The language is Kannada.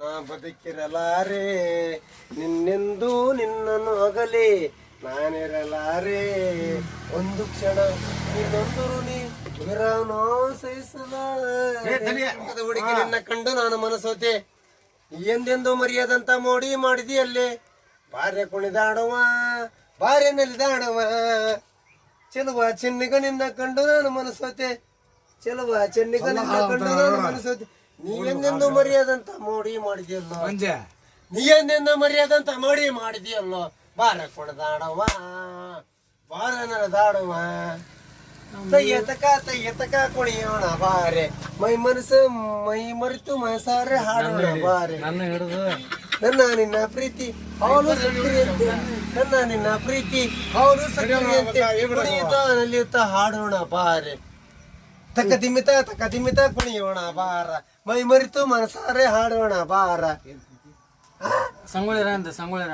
ನಾ ಬದುಕಿರಲಾರೆ ನಿನ್ನೆಂದೂ ನಿನ್ನನ್ನು ಅಗಲಿ ನಾನಿರಲಾರೆ. ಒಂದು ಕ್ಷಣ ನಿನ್ನೊಂದು ನೀ ವಿರಾಮ ಹುಡುಗಿ ನಿನ್ನ ಕಂಡು ನಾನು ಮನಸೋತೆ. ಎಂದೆಂದು ಮರೆಯದಂತ ಮೋಡಿ ಮಾಡಿದೆಯಲ್ಲೇ. ಬಾರೆ ಕುಣಿದಾಡುವ ಬಾರೆ ನೆಲಿದಾಡುವ. ಚೆಲುವ ಚೆನ್ನಿಗ ನಿನ್ನ ಕಂಡು ನಾನು ಮನಸೋತೆ. ಚೆಲುವ ಚೆನ್ನಿಗ ನಿನ್ನ ಕಂಡು ನಾನು ಮನಸೋತೆ. ನೀ ಮರ್ಯಾದಂತ ಮರೆಯದಂತ ಮೋಡಿ ಮಾಡಿದೆಯಲ್ಲೋ ಮಂಜೆ. ಮರೆಯದಂತ ಮೋಡಿ ಮಾಡಿದೆಯಲ್ಲೋ ಬಾರ ಕೊಡದಾಡವ ಬಾರ ತಯ್ಯತಕ ತಯ್ಯತಕ ಕುಣಿಯೋಣ ಬಾರೆ. ಮೈ ಮನಸ್ಸು ಮೈ ಮರೆತು ಮನಸಾರೆ ಹಾಡೋಣ ಬಾರೆ. ನನ್ನ ಹಿಡಿದು. ನನ್ನ ನಿನ್ನ ಪ್ರೀತಿ ಅವನು ಸಕ್ರಿಯಂತೆ. ನನ್ನ ನಿನ್ನ ಪ್ರೀತಿ ಅವನು ಸಕ್ರಿಯಂತೆ. ಕುಣಿಯುತ್ತಾ ನಲಿಯುತ್ತಾ ಹಾಡೋಣ ಬಾರೆ. ತಕ್ಕ ದಿಮಿತ ತಕ್ಕ ದಿಮಿತ ಕುಣಿಯೋಣ ಬಾರ. ಮೈ ಮರಿತು ಮನಸಾರೆ ಹಾಡೋಣ ಬಾರ. ಸಂಗೊಳ್ಳಿ ಅಂತ ಸಂಗೊಳ್ಳಿ